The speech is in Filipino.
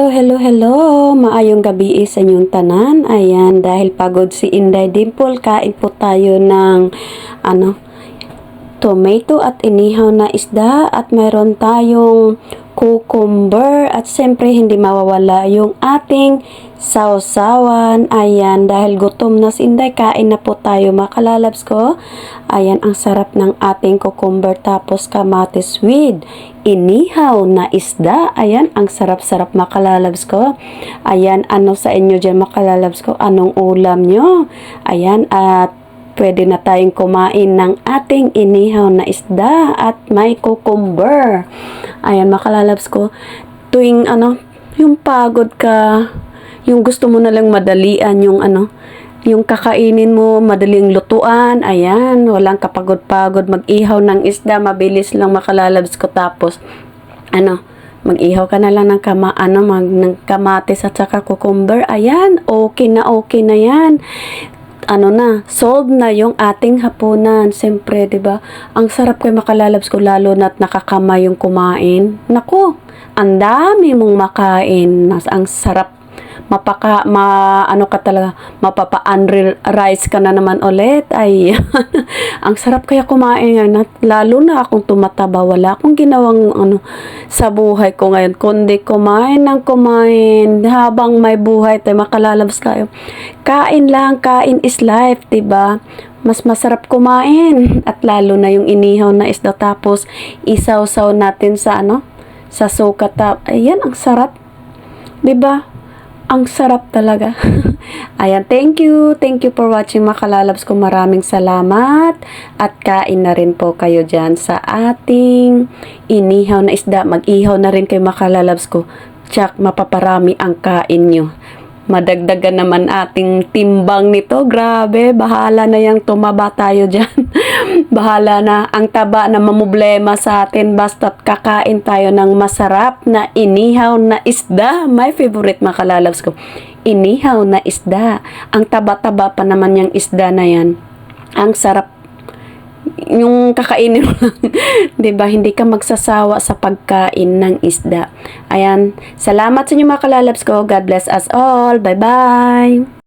Hello, hello, hello. Maayong gabi sa inyong tanan. Ayan, dahil pagod si Inday Dimple, kain po tayo ng ano, tomato at inihaw na isda at mayroon tayong cucumber at siyempre hindi mawawala yung ating sausawan. Ayan, dahil gutom na si Inday, kain na po tayo mga kalalabs ko. Ayan, ang sarap ng ating cucumber tapos kamatis with inihaw na isda. Ayan, ang sarap-sarap mga ko. Ayan, ano sa inyo dyan mga kalalabs ko? Anong ulam nyo? Ayan, at pwede na tayong kumain ng ating inihaw na isda at may cucumber. Ayan, makalalabs ko. Tuwing ano, yung pagod ka, yung gusto mo na lang madalian yung ano, yung kakainin mo, madaling lutuan, ayan, walang kapagod-pagod, mag-ihaw ng isda, mabilis lang makalalabs ko tapos, ano, mag-ihaw ka na lang ng kama, ano, mag, ng kamatis at saka cucumber, ayan, okay na okay na yan ano na, solve na yung ating hapunan. Siyempre, ba? Ang sarap ko makalalabs ko lalo na't nakakamay yung kumain. Nako, ang dami mong makain. Nas ang sarap mapaka ma ano ka talaga mapapa unreal rice ka na naman ulit. Ay ang sarap kaya kumain ngayon. Lalo na akong tumataba. Wala akong ginawang ano sa buhay ko ngayon kundi kumain ng kumain. Habang may buhay tayo makalalabs kayo kain lang kain is life 'di ba? Mas masarap kumain. At lalo na yung inihaw na isda. Tapos isaw-saw natin sa ano sa suka tap ayan ang sarap. 'di ba ang sarap talaga. Ayan, thank you. Thank you for watching mga kalalabs ko. Maraming salamat. At kain na rin po kayo dyan sa ating inihaw na isda. Mag-ihaw na rin kayo mga kalalabs ko. Tsak, mapaparami ang kain nyo. Madagdagan naman ating timbang nito. Grabe, bahala na yung tumaba tayo dyan. bahala na ang taba na mamoblema sa atin basta't kakain tayo ng masarap na inihaw na isda. My favorite mga kalalabs ko. Inihaw na isda. Ang taba-taba pa naman yung isda na yan. Ang sarap yung kakainin mo lang, ba? Hindi ka magsasawa sa pagkain ng isda. Ayan, salamat sa inyo mga kalalabs ko. God bless us all. Bye-bye.